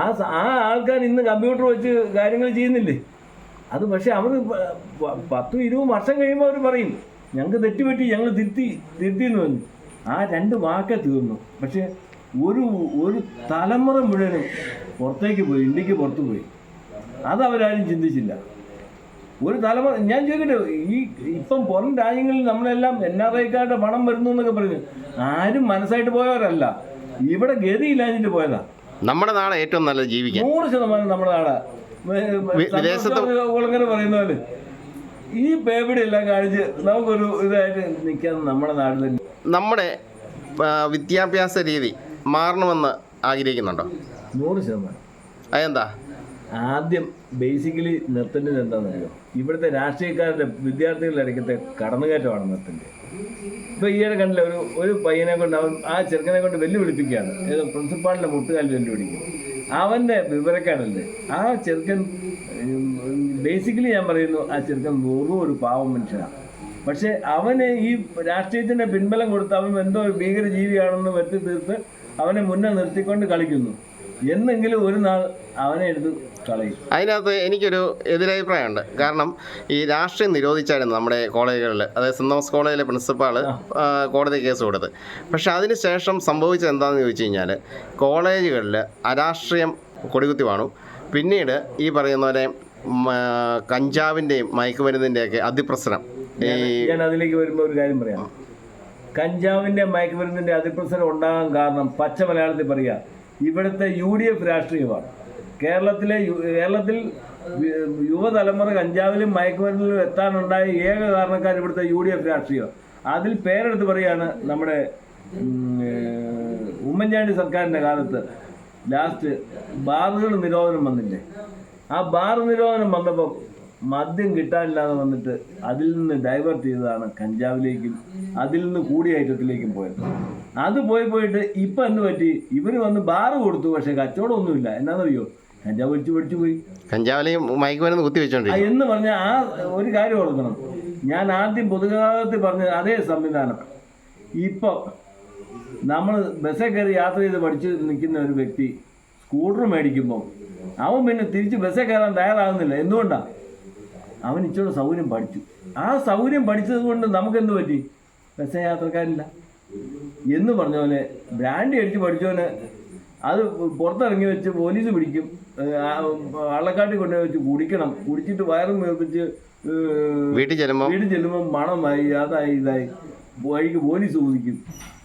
ആ ആ ആൾക്കാർ ഇന്ന് കമ്പ്യൂട്ടർ വെച്ച് കാര്യങ്ങൾ ചെയ്യുന്നില്ലേ? അത് പക്ഷെ അവർ പത്തും ഇരുപതും വർഷം കഴിയുമ്പോൾ അവർ പറയും ഞങ്ങൾക്ക് തെറ്റുപറ്റി ഞങ്ങൾ തിരുത്തി തിരുത്തി എന്ന് പറഞ്ഞു. ആ രണ്ട് വാക്കെ തീർന്നു. പക്ഷെ ഒരു ഒരു തലമുറ മുഴുവനും പുറത്തേക്ക് പോയി ഇന്ത്യയ്ക്ക് പുറത്തു പോയി. അത് അവരാരും ചിന്തിച്ചില്ല. ഒരു തലമുറ ഞാൻ ചോദിക്കട്ടെ ഈ ഇപ്പം പുറം രാജ്യങ്ങളിൽ നമ്മളെല്ലാം എൻ ആർ ഐക്കാരുടെ പണം വരുന്നു എന്നൊക്കെ പറഞ്ഞു ആരും മനസ്സായിട്ട് പോയവരല്ല. ഇവിടെ ഗതിയില്ലാഞ്ഞിട്ട് പോയതാ. നമ്മുടെ നാട് ഏറ്റവും നല്ല ജീവിക്കാൻ. നൂറ് ശതമാനം നമ്മുടെ നാടാ. വിദേശത്ത് പറയുന്ന പോലെ ഈ പേപ്പിടെ എല്ലാം കാണിച്ച് നമുക്കൊരു ഇതായിട്ട് നിൽക്കാൻ നമ്മുടെ നാട് തന്നെ നമ്മുടെ വിദ്യാഭ്യാസ രീതി മാറണമെന്ന് ആഗ്രഹിക്കുന്നുണ്ടോ? നൂറ് ശതമാനം. അതെന്താ? ആദ്യം ബേസിക്കലി നിർത്തേണ്ടത് എന്താണെന്നറിയോ? ഇവിടുത്തെ രാഷ്ട്രീയക്കാരുടെ വിദ്യാർത്ഥികളുടെ ഇടയ്ക്കത്തെ കടന്നുകയറ്റമാണ് നിർത്തേണ്ടത്. ഇപ്പൊ ഈയിടെ കണ്ടില്ല ഒരു ഒരു പയ്യനെ കൊണ്ട് അവൻ ആ ചെറുക്കനെ കൊണ്ട് വെല്ലുവിളിപ്പിക്കുകയാണ്. ഏതോ പ്രിൻസിപ്പാളിന്റെ മുട്ടുകാലിൽ വെല്ലുവിളിക്കും അവന്റെ വിവരക്കാരല്ലേ ആ ചെറുക്കൻ ബേസിക്കലി ഞാൻ പറയുന്നു ആ ചെറുക്കൻ വെറും ഒരു പാവം മനുഷ്യനാണ് പക്ഷെ അവന് ഈ രാഷ്ട്രീയത്തിന്റെ പിൻബലം കൊടുത്ത് അവൻ എന്തോ ഒരു ഭീകര ജീവിയാണെന്ന് വെട്ടി തീർത്ത് അവനെ മുന്നേ നിർത്തിക്കൊണ്ട് കളിക്കുന്നു. എന്നെങ്കിലും ഒരു നാൾ അവനെ എടുത്ത് കളയും. അതിനകത്ത് എനിക്കൊരു എതിരഭിപ്രായമുണ്ട്. കാരണം ഈ രാഷ്ട്രീയം നിരോധിച്ചായിരുന്നു നമ്മുടെ കോളേജുകളിൽ അതായത് സെന്റ് തോമസ് കോളേജിലെ പ്രിൻസിപ്പാൾ കോടതി കേസ് കൊടുത്ത്. പക്ഷെ അതിനുശേഷം സംഭവിച്ചത് എന്താണെന്ന് ചോദിച്ചു കഴിഞ്ഞാൽ കോളേജുകളിൽ അരാഷ്ട്രീയം കൊടികുത്തി വാണു. പിന്നീട് ഈ പറയുന്ന പോലെ കഞ്ചാവിന്റെയും മയക്കുമരുന്നിന്റെയൊക്കെ അതിപ്രസരം ഞാൻ അതിലേക്ക് വരുമ്പോൾ ഒരു കാര്യം പറയാം. കഞ്ചാവിന്റെ മയക്കുമരുന്നിന്റെ അതിപ്രസരം ഉണ്ടാകാൻ കാരണം പച്ച മലയാളത്തിൽ പറയാ ഇവിടുത്തെ യു ഡി എഫ് രാഷ്ട്രീയമാണ്. കേരളത്തിലെ കേരളത്തിൽ യുവതലമുറ കഞ്ചാവിലും മയക്കുമരുന്നിലും എത്താനുണ്ടായ ഏക കാരണക്കാർ ഇവിടുത്തെ യു ഡി എഫ് രാഷ്ട്രീയം അതിൽ പേരെടുത്ത് പറയാണ് നമ്മുടെ ഉമ്മൻചാണ്ടി സർക്കാരിന്റെ കാലത്ത് ലാസ്റ്റ് ബാറുകൾ നിരോധനം വന്നില്ലേ? ആ ബാർ നിരോധനം വന്നപ്പോൾ മദ്യം കിട്ടാനില്ലാതെ വന്നിട്ട് അതിൽ നിന്ന് ഡൈവേർട്ട് ചെയ്തതാണ് കഞ്ചാവിലേക്കും അതിൽ നിന്ന് കൂടിയേറ്റത്തിലേക്കും പോയത്. അത് പോയി പോയിട്ട് ഇപ്പം എന്ത് പറ്റി? ഇവർ വന്ന് ബാറ് കൊടുത്തു പക്ഷേ കച്ചവടമൊന്നുമില്ല. എന്നാണെന്നറിയോ കഞ്ചാവ് വെച്ച് പിടിച്ചു പോയി. കഞ്ചാവിലെയും മയക്കുമരുന്ന് കുത്തി വെച്ചോണ്ട് എന്ന് പറഞ്ഞാൽ ആ ഒരു കാര്യം ഓർക്കണം. ഞാൻ ആദ്യം പൊതുഗതാഗതത്തിൽ പറഞ്ഞ അതേ സംവിധാനം. ഇപ്പം നമ്മൾ ബസ്സിൽ കയറി യാത്ര ചെയ്ത് പഠിച്ച് നിൽക്കുന്ന ഒരു വ്യക്തി സ്കൂട്ടർ മേടിക്കുമ്പോൾ അവൻ പിന്നെ തിരിച്ച് ബസ്സിൽ കയറാൻ തയ്യാറാകുന്നില്ല. എന്തുകൊണ്ടാണ് അവൻ ഇച്ചിരി സൗകര്യം പഠിച്ചു. ആ സൗകര്യം പഠിച്ചത് കൊണ്ട് നമുക്ക് എന്ത് പറ്റി? ബസ് യാത്രക്കാരില്ല എന്ന് പറഞ്ഞ പോലെ ബ്രാൻഡി അടിച്ച് പഠിച്ചവന് അത് പുറത്തിറങ്ങി വെച്ച് പോലീസ് പിടിക്കും. വള്ളക്കാട്ടിൽ കൊണ്ടുപോയി വെച്ച് കുടിക്കണം. കുടിച്ചിട്ട് വയറും ഏഹ് വീട്ടിൽ ചെല്ലുമ്പോൾ വീട്ടിൽ ചെല്ലുമ്പോൾ മണമായി അതായി ഇതായി വഴിക്ക് പോലീസ് ചോദിക്കും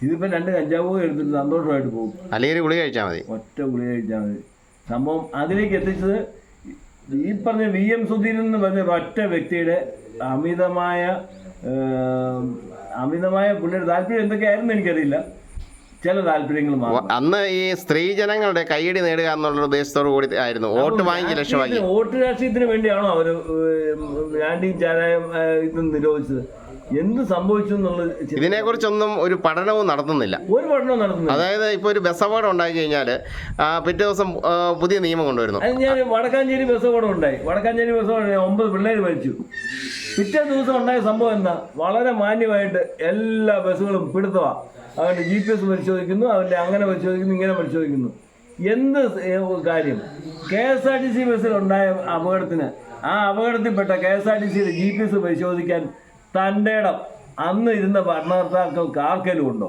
ഇതിപ്പോൾ രണ്ട് കഞ്ചാവ് എടുത്തിട്ട് സന്തോഷമായിട്ട് പോകും. അല്ലെങ്കിൽ ഗുളിക കഴിച്ചാൽ മതി. ഒറ്റ ഗുളിക കഴിച്ചാൽ മതി. സംഭവം അതിലേക്ക് എത്തിച്ചത് ഈ പറഞ്ഞ വി എം സുധീരൻ എന്ന് പറഞ്ഞ ഒറ്റ വ്യക്തിയുടെ അമിതമായ അമിതമായ പുള്ളിയുടെ താല്പര്യം എന്തൊക്കെയായിരുന്നു എനിക്കറിയില്ല. ചില താല്പര്യങ്ങൾ അന്ന് ഈ സ്ത്രീജനങ്ങളുടെ കൈയടി നേടുക എന്നുള്ള ഉദ്ദേശത്തോടു കൂടി ആയിരുന്നു. വോട്ട് വാങ്ങി. ലക്ഷ്യമാക്കി വോട്ട് രാഷ്ട്രീയത്തിന് വേണ്ടിയാണോ അവർ ലാൻഡിങ് ചാരായം ഇത് നിരോധിച്ചത്? എന്ത് സംഭവിച്ചു എന്നുള്ളത് ഇതിനെ ഇതിനെക്കുറിച്ചൊന്നും ഒരു പഠനവും നടത്തുന്നില്ല. ഒരു പഠനവും നടത്തുന്നില്ല. അതായത് ഇപ്പോൾ ഒരു ബസ് അപകടം ഉണ്ടാക്കി കഴിഞ്ഞാൽ പിറ്റേ ദിവസം പുതിയ നിയമം കൊണ്ടുവരുന്നു. ഞാൻ വടക്കാഞ്ചേരി ബസ് അപകടം ഉണ്ടായി. വടക്കാഞ്ചേരി ബസ് അപകടം ഒമ്പത് പിള്ളേർ മരിച്ചു പിറ്റേ ദിവസം ഉണ്ടായ സംഭവം എന്താ? വളരെ മാന്യമായിട്ട് എല്ലാ ബസ്സുകളും പിടുത്തവാ അവന്റെ ജി പി എസ് പരിശോധിക്കുന്നു അവന്റെ അങ്ങനെ പരിശോധിക്കുന്നു ഇങ്ങനെ പരിശോധിക്കുന്നു. എന്ത് കാര്യം? K S R T C ബസ്സിൽ ഉണ്ടായ അപകടത്തിന് ആ അപകടത്തിൽപ്പെട്ട കെ എസ് ആർ ടി സിയുടെ ജി പി എസ് പരിശോധിക്കാൻ ഇടം അന്ന് ഇരുന്ന ഭരണകർത്താക്കൾക്ക് ആർക്കെങ്കിലും ഉണ്ടോ?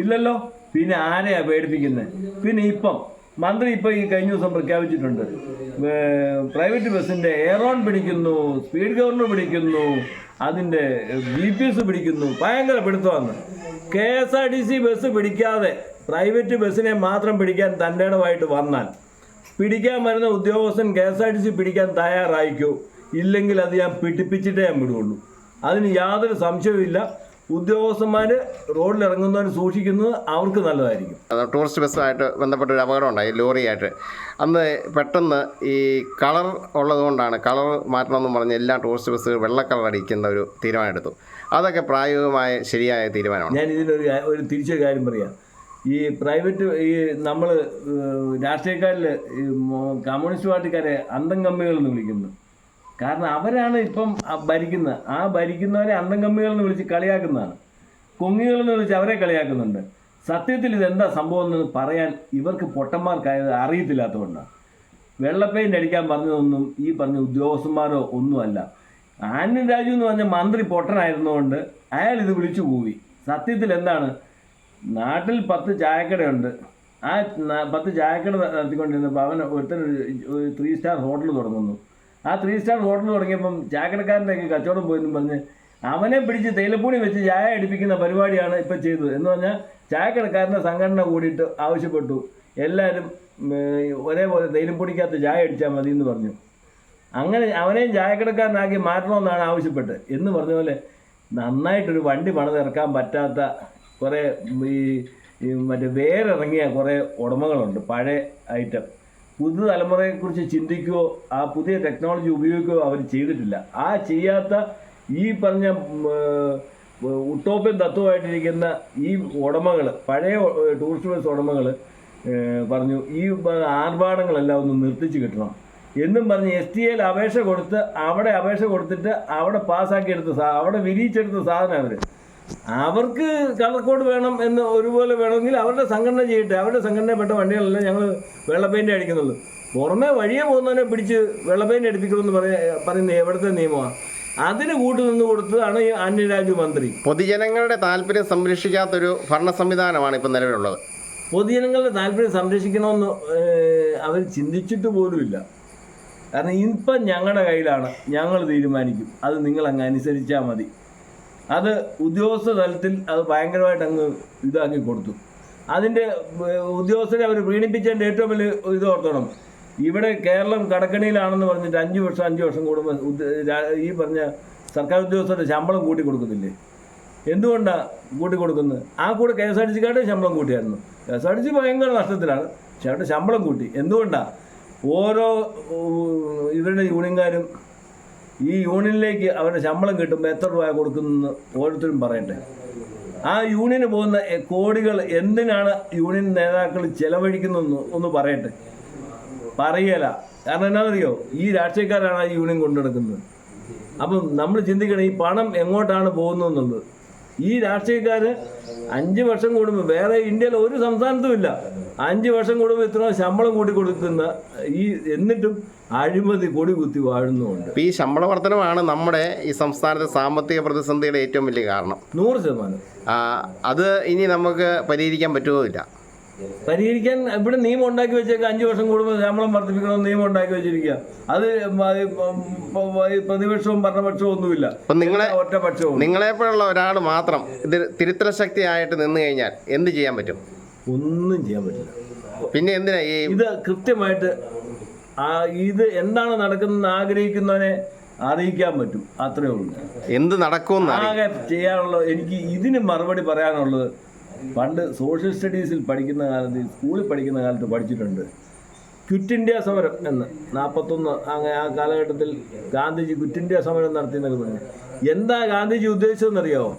ഇല്ലല്ലോ. പിന്നെ ആരെയാ പേടിപ്പിക്കുന്നത് പിന്നെ ഇപ്പം മന്ത്രി ഇപ്പം ഈ കഴിഞ്ഞ ദിവസം പ്രഖ്യാപിച്ചിട്ടുണ്ട്. പ്രൈവറ്റ് ബസ്സിന്റെ എയറോൺ പിടിക്കുന്നു സ്പീഡ് ഗവർണർ പിടിക്കുന്നു അതിന്റെ ജി പി എസ് പിടിക്കുന്നു. ഭയങ്കര പിടുത്തമാണ്. K S R T C bus പിടിക്കാതെ പ്രൈവറ്റ് ബസ്സിനെ മാത്രം പിടിക്കാൻ തന്റെ ഇടമായിട്ട് വന്നാൽ പിടിക്കാൻ വരുന്ന ഉദ്യോഗസ്ഥൻ K S R T C പിടിക്കാൻ തയ്യാറായിക്കോ? ഇല്ലെങ്കിൽ അത് ഞാൻ പിടിപ്പിച്ചിട്ടേ ഞാൻ വിടുകയുള്ളൂ അതിന് യാതൊരു സംശയവുമില്ല. ഉദ്യോഗസ്ഥന്മാർ റോഡിൽ ഇറങ്ങുന്നവർ സൂക്ഷിക്കുന്നത് അവർക്ക് നല്ലതായിരിക്കും. ടൂറിസ്റ്റ് ബസ്സുമായിട്ട് ബന്ധപ്പെട്ട ഒരു അപകടം ഉണ്ടായി ലോറിയായിട്ട്. അന്ന് പെട്ടെന്ന് ഈ കളർ ഉള്ളതുകൊണ്ടാണ് കളർ മാറ്റണമെന്ന് പറഞ്ഞ് എല്ലാ ടൂറിസ്റ്റ് ബസ്സുകൾ വെള്ള കളർ അടിക്കുന്ന ഒരു തീരുമാനം എടുത്തു അതൊക്കെ പ്രായോഗികമായ ശരിയായ തീരുമാനമാണ്. ഞാൻ ഇതിനൊരു കാ- ഒരു തിരിച്ചൊരു കാര്യം പറയാം. ഈ പ്രൈവറ്റ് ഈ നമ്മൾ രാഷ്ട്രീയക്കാരിൽ കമ്മ്യൂണിസ്റ്റ് പാർട്ടിക്കാരെ അന്തം കമ്മികൾ എന്ന് വിളിക്കുന്നു. കാരണം അവരാണ് ഇപ്പം ഭരിക്കുന്നത് ആ ഭരിക്കുന്നവരെ അന്തം കമ്മികൾ എന്ന് വിളിച്ച് കളിയാക്കുന്നതാണ്. കൊങ്ങികൾ എന്ന് വിളിച്ച് അവരെ കളിയാക്കുന്നുണ്ട്. സത്യത്തിൽ ഇതെന്താ സംഭവം എന്ന് പറയാൻ ഇവർക്ക് പൊട്ടന്മാർക്കായത് അറിയത്തില്ലാത്തതുകൊണ്ടാണ്. വെള്ളപ്പെയിന്റ് അടിക്കാൻ പറഞ്ഞതൊന്നും ഈ പറഞ്ഞ ഉദ്യോഗസ്ഥന്മാരോ ഒന്നുമല്ല. ആന്റണി രാജു എന്ന് പറഞ്ഞ മന്ത്രി പൊട്ടനായിരുന്നുകൊണ്ട് അയാൾ ഇത് വിളിച്ചു കൂവി. സത്യത്തിൽ എന്താണ്? നാട്ടിൽ പത്ത് ചായക്കടയുണ്ട്. ആ പത്ത് ചായക്കട നടത്തിക്കൊണ്ടിരുന്നപ്പോൾ അവൻ ഒരുത്തൻ ഒരു ത്രീ സ്റ്റാർ ഹോട്ടൽ തുടങ്ങുന്നു. ആ ത്രീ സ്റ്റാർ ഹോട്ടൽ തുടങ്ങിയപ്പം ചായക്കടക്കാരന്റെയൊക്കെ കച്ചവടം പോയെന്നും പറഞ്ഞ് അവനെ പിടിച്ച് തേയിലപ്പൂണി വെച്ച് ചായ അടിപ്പിക്കുന്ന പരിപാടിയാണ് ഇപ്പം ചെയ്തത്. എന്ന് പറഞ്ഞാൽ ചായക്കടക്കാരന്റെ സംഘടന കൂടിയിട്ട് ആവശ്യപ്പെട്ടു. എല്ലാവരും ഒരേപോലെ തേയിലപ്പൊടിക്കകത്ത് ചായ അടിച്ചാൽ മതി എന്ന് പറഞ്ഞു. അങ്ങനെ അവനെയും ചായക്കടക്കാരനാക്കി മാറ്റണമെന്നാണ് ആവശ്യപ്പെട്ടത് എന്ന് പറഞ്ഞ പോലെ നന്നായിട്ടൊരു വണ്ടി പണിതിറക്കാൻ പറ്റാത്ത കുറേ ഈ മറ്റേ വേറിറങ്ങിയ കുറേ ഉടമകളുണ്ട്. പഴയ ഐറ്റം പുതുതലമുറയെക്കുറിച്ച് ചിന്തിക്കുകയോ ആ പുതിയ ടെക്നോളജി ഉപയോഗിക്കുകയോ അവർ ചെയ്തിട്ടില്ല. ആ ചെയ്യാത്ത ഈ പറഞ്ഞ ഉട്ടോപ്യൻ തത്വമായിട്ടിരിക്കുന്ന ഈ ഉടമകൾ പഴയ ടൂറിസ്റ്റ് ബസ് ഉടമകൾ പറഞ്ഞു ഈ ആർഭാടങ്ങളെല്ലാം ഒന്ന് നിർത്തിച്ച് കിട്ടണം. എന്നും പറഞ്ഞ് എസ് ടി എയിൽ അപേക്ഷ കൊടുത്ത് അവിടെ അപേക്ഷ കൊടുത്തിട്ട് അവിടെ പാസ്സാക്കിയെടുത്ത സാ അവിടെ വിരിയിച്ചെടുത്ത സാധനം അവർ അവർക്ക് കളർക്കോട് വേണം എന്ന് ഒരുപോലെ വേണമെങ്കിൽ അവരുടെ സംഘടന ചെയ്യട്ടെ. അവരുടെ സംഘടനപ്പെട്ട വണ്ടികളല്ല ഞങ്ങൾ വെള്ള പെയിന്റ് അടിക്കുന്നുള്ളൂ. പുറമെ വഴിയെ പോകുന്നവനെ പിടിച്ച് വെള്ള പെയിന്റ് അടിപ്പിക്കണമെന്ന് പറയ പറയുന്ന എവിടുത്തെ നിയമമാണ് അതിന് കൂട്ടു നിന്ന് കൊടുത്തതാണ് ഈ അന്യരാജ്യ മന്ത്രി. പൊതുജനങ്ങളുടെ താല്പര്യം സംരക്ഷിക്കാത്തൊരു ഭരണ സംവിധാനമാണ് ഇപ്പം നിലവിലുള്ളത്. പൊതുജനങ്ങളുടെ താല്പര്യം സംരക്ഷിക്കണമെന്ന് അവർ ചിന്തിച്ചിട്ട് പോലുമില്ല കാരണം ഇപ്പം ഞങ്ങളുടെ കയ്യിലാണ് ഞങ്ങൾ തീരുമാനിക്കും. അത് നിങ്ങൾ അങ്ങ് അനുസരിച്ചാൽ മതി. അത് ഉദ്യോഗസ്ഥ തലത്തിൽ അത് ഭയങ്കരമായിട്ട് അങ്ങ് ഇതാക്കി കൊടുത്തു. അതിന്റെ ഉദ്യോഗസ്ഥരെ അവർ പ്രീണിപ്പിച്ചതിന്റെ ഏറ്റവും വലിയ ഇത് ഓർത്തോണം. ഇവിടെ കേരളം കടക്കണിയിലാണെന്ന് പറഞ്ഞിട്ട് അഞ്ച് വർഷം അഞ്ച് വർഷം കൂടുമ്പോൾ ഈ പറഞ്ഞ സർക്കാർ ഉദ്യോഗസ്ഥരുടെ ശമ്പളം കൂട്ടി കൊടുക്കുന്നില്ലേ എന്തുകൊണ്ടാണ് കൂട്ടി കൊടുക്കുന്നത്? ആ കൂടെ കെ എസ് ആർ ടി സിക്കാരുടെ ശമ്പളം കൂട്ടിയായിരുന്നു. K S R T C ഭയങ്കര നഷ്ടത്തിലാണ്. പക്ഷെ അവരുടെ ശമ്പളം കൂട്ടി. എന്തുകൊണ്ടാണ് ഓരോ ഇവരുടെ യൂണിയൻകാരും ഈ യൂണിയനിലേക്ക് അവന് ശമ്പളം കിട്ടുമ്പോൾ എത്ര രൂപ കൊടുക്കുന്നെന്ന് ഓരോരുത്തരും പറയട്ടെ ആ യൂണിയന് പോകുന്ന കോടികൾ എന്തിനാണ് യൂണിയൻ നേതാക്കൾ ചെലവഴിക്കുന്നതെന്ന് ഒന്ന് പറയട്ടെ. പറയല. കാരണം എന്നാണെന്നറിയോ ഈ രാഷ്ട്രീയക്കാരാണ് ആ യൂണിയൻ കൊണ്ടെടുക്കുന്നത്. അപ്പം നമ്മൾ ചിന്തിക്കണം ഈ പണം എങ്ങോട്ടാണ് പോകുന്നതെന്നുള്ളത്. ഈ രാഷ്ട്രീയക്കാർ അഞ്ച് വർഷം കൂടുമ്പോൾ വേറെ ഇന്ത്യയിൽ ഒരു സംസ്ഥാനത്തും ഇല്ല. അഞ്ച് വർഷം കൂടുമ്പോൾ ഇത്ര ശമ്പളം കൂടി കൊടുക്കുന്ന ഈ എന്നിട്ടും അഴിമതി കൂടി കുത്തി വാഴുന്നുമുണ്ട്. ഈ ശമ്പള വർധനമാണ് നമ്മുടെ ഈ സംസ്ഥാനത്തെ സാമ്പത്തിക പ്രതിസന്ധിയുടെ ഏറ്റവും വലിയ കാരണം. നൂറ് ശതമാനം. അത് ഇനി നമുക്ക് പരിഹരിക്കാൻ പറ്റുകയില്ല പരിഹരിക്കാൻ ഇവിടെ നിയമം ഉണ്ടാക്കി വെച്ചേക്ക്? അഞ്ച് വർഷം കൂടുമ്പോൾ ശമ്പളം വർദ്ധിപ്പിക്കണമെന്ന് നിയമം ഉണ്ടാക്കി വെച്ചിരിക്കുക. അത് പ്രതിപക്ഷവും ഭരണപക്ഷവും ഒന്നുമില്ല. നിങ്ങളെ ഒറ്റപക്ഷവും നിങ്ങളെപ്പോലുള്ള ഒരാൾ മാത്രം ഇത് തിരുത്തല ശക്തിയായിട്ട് നിന്ന് കഴിഞ്ഞാൽ എന്ത് ചെയ്യാൻ പറ്റും? ഒന്നും ചെയ്യാൻ പറ്റില്ല. പിന്നെ എന്തിനാ ഈ ഇത് കൃത്യമായിട്ട് ആ ഇത് എന്താണ് നടക്കുന്നതെന്ന് ആഗ്രഹിക്കുന്നവനെ അറിയിക്കാൻ പറ്റും. അത്രേ ഉള്ളൂ. എന്ത് നടക്കും ആകെ ചെയ്യാനുള്ള എനിക്ക് ഇതിന് മറുപടി പറയാനുള്ളത് പണ്ട് സോഷ്യൽ സ്റ്റഡീസിൽ പഠിക്കുന്ന കാലത്ത് സ്കൂളിൽ പഠിക്കുന്ന കാലത്ത് പഠിച്ചിട്ടുണ്ട്. ക്വിറ്റ് ഇന്ത്യ സമരം എന്ന് നാൽപ്പത്തൊന്ന് അങ്ങനെ ആ കാലഘട്ടത്തിൽ ഗാന്ധിജി ക്വിറ്റ് ഇന്ത്യ സമരം നടത്തി പറഞ്ഞു. എന്താ ഗാന്ധിജി ഉദ്ദേശിച്ചതെന്നറിയോ?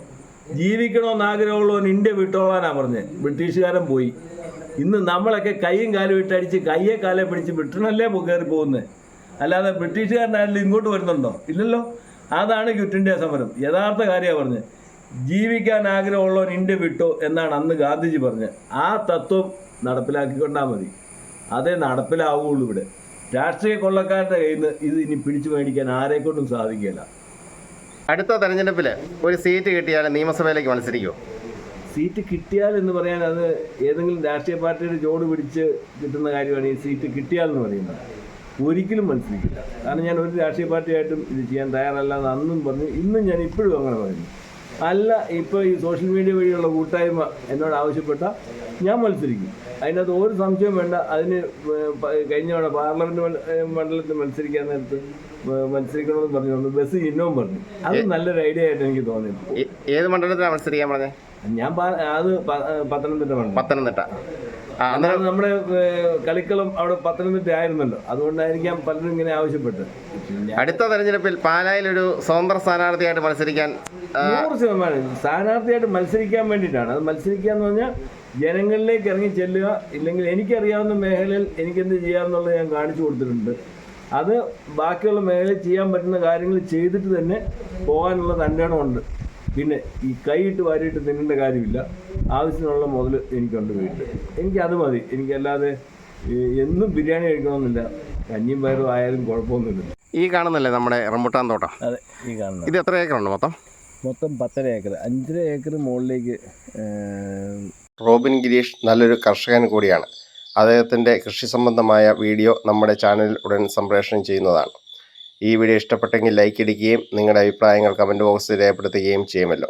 ജീവിക്കണമെന്ന് ആഗ്രഹമുള്ളവൻ ഇന്ത്യ വിട്ടോളാനാ പറഞ്ഞത് ബ്രിട്ടീഷുകാരൻ പോയി. ഇന്ന് നമ്മളൊക്കെ കൈയും കാലും ഇട്ടടിച്ച് കയ്യെ കാലെ പിടിച്ച് ബ്രിട്ടനല്ലേ കയറി പോകുന്നത് അല്ലാതെ ബ്രിട്ടീഷുകാരനായാലും ഇങ്ങോട്ട് വരുന്നുണ്ടോ? ഇല്ലല്ലോ. അതാണ് ക്വിറ്റ് ഇന്ത്യ സമരം. യഥാർത്ഥ കാര്യമാണ് പറഞ്ഞത് ജീവിക്കാൻ ആഗ്രഹമുള്ളവൻ ഇന്ത്യ വിട്ടു എന്നാണ് അന്ന് ഗാന്ധിജി പറഞ്ഞത്. ആ തത്വം നടപ്പിലാക്കിക്കൊണ്ടാൽ മതി. അതേ നടപ്പിലാവുകയുള്ളൂ ഇവിടെ. രാഷ്ട്രീയ കൊള്ളക്കാരുടെ കയ്യിൽ നിന്ന് ഇത് ഇനി പിടിച്ചു മേടിക്കാൻ ആരെക്കൊണ്ടും സാധിക്കില്ല അടുത്ത തെരഞ്ഞെടുപ്പിൽ ഒരു സീറ്റ് കിട്ടിയാൽ നിയമസഭയിലേക്ക് മത്സരിക്കോ? സീറ്റ് കിട്ടിയാൽ എന്ന് പറയാൻ അത് ഏതെങ്കിലും രാഷ്ട്രീയ പാർട്ടിയുടെ ജോഡ് പിടിച്ച് കിട്ടുന്ന കാര്യമാണ് ഈ സീറ്റ് കിട്ടിയാൽ എന്ന് പറയുന്നത്. ഒരിക്കലും മത്സരിക്കില്ല. കാരണം ഞാൻ ഒരു രാഷ്ട്രീയ പാർട്ടിയായിട്ടും ഇത് ചെയ്യാൻ തയ്യാറല്ല എന്ന് അന്നും പറഞ്ഞു ഇന്നും ഞാൻ ഇപ്പോഴും അങ്ങനെ പറയുന്നു. അല്ല ഇപ്പോൾ ഈ സോഷ്യൽ മീഡിയ വഴിയുള്ള കൂട്ടായ്മ എന്നോട് ആവശ്യപ്പെട്ട ഞാൻ മത്സരിക്കും. അതിനകത്ത് ഒരു സംശയം വേണ്ട അതിന് കഴിഞ്ഞ തവണ പാർലമെന്റ് മണ്ഡലത്തിൽ മത്സരിക്കാൻ നേരത്ത് മത്സരിക്കണമെന്ന് പറഞ്ഞു ബസ് ഇന്നോം പറഞ്ഞു. അത് നല്ലൊരു ഐഡിയ ആയിട്ട് എനിക്ക് തോന്നി ഏത് മണ്ഡലത്തിലാണ് മത്സരിക്കാൻ പറഞ്ഞത് ഞാൻ അത് പത്തനംതിട്ട പത്തനംതിട്ട. അന്നേരം നമ്മുടെ കളിക്കളും അവിടെ പത്തനംതിട്ട ആയിരുന്നല്ലോ. അതുകൊണ്ടായിരിക്കാം പലരും ഇങ്ങനെ ആവശ്യപ്പെട്ട് അടുത്ത തെരഞ്ഞെടുപ്പിൽ പാലായിൽ ഒരു സ്വതന്ത്ര സ്ഥാനാർത്ഥിയായിട്ട് മത്സരിക്കാൻ നൂറ് ശതമാനം സ്ഥാനാർത്ഥിയായിട്ട് മത്സരിക്കാൻ വേണ്ടിയിട്ടാണ്. അത് മത്സരിക്കുക എന്ന് പറഞ്ഞാൽ ജനങ്ങളിലേക്ക് ഇറങ്ങി ചെല്ലുക ഇല്ലെങ്കിൽ എനിക്കറിയാവുന്ന മേഖലയിൽ എനിക്കെന്ത് ചെയ്യാമെന്നുള്ളത് ഞാൻ കാണിച്ചു കൊടുത്തിട്ടുണ്ട്. അത് ബാക്കിയുള്ള മേഖലയിൽ ചെയ്യാൻ പറ്റുന്ന കാര്യങ്ങൾ ചെയ്തിട്ട് തന്നെ പോകാനുള്ള തന്റെ ഉണ്ട് പിന്നെ ഈ കൈയിട്ട് വാരിയിട്ട് തിന്നേണ്ട കാര്യമില്ല. ആവശ്യത്തിനുള്ള മുതൽ എനിക്കുണ്ട് വീട്ടിൽ എനിക്ക് അത് മതി. എനിക്കല്ലാതെ എന്നും ബിരിയാണി കഴിക്കണമെന്നില്ല. കഞ്ഞിയും പയറും ആയാലും കുഴപ്പമൊന്നുമില്ല. ഈ കാണുന്നല്ലേ നമ്മുടെ റംബുട്ടാൻ തോട്ടം? അതെ ഈ കാണുന്നത്. ഇത് എത്ര ഏക്കറുണ്ട് മൊത്തം? മൊത്തം പത്തര ഏക്കർ. അഞ്ചര ഏക്കർ മുകളിലേക്ക് റോബിൻ ഗിരീഷ് നല്ലൊരു കർഷകൻ കൂടിയാണ്. അദ്ദേഹത്തിന്റെ കൃഷി സംബന്ധമായ വീഡിയോ നമ്മുടെ ചാനലിൽ ഉടൻ സംപ്രേഷണം ചെയ്യുന്നതാണ്. ഈ വീഡിയോ ഇഷ്ടപ്പെട്ടെങ്കിൽ ലൈക്ക് ഇടുകയും നിങ്ങളുടെ അഭിപ്രായങ്ങൾ കമന്റ് ബോക്സിൽ രേഖപ്പെടുത്തുകയും ചെയ്യുമല്ലോ.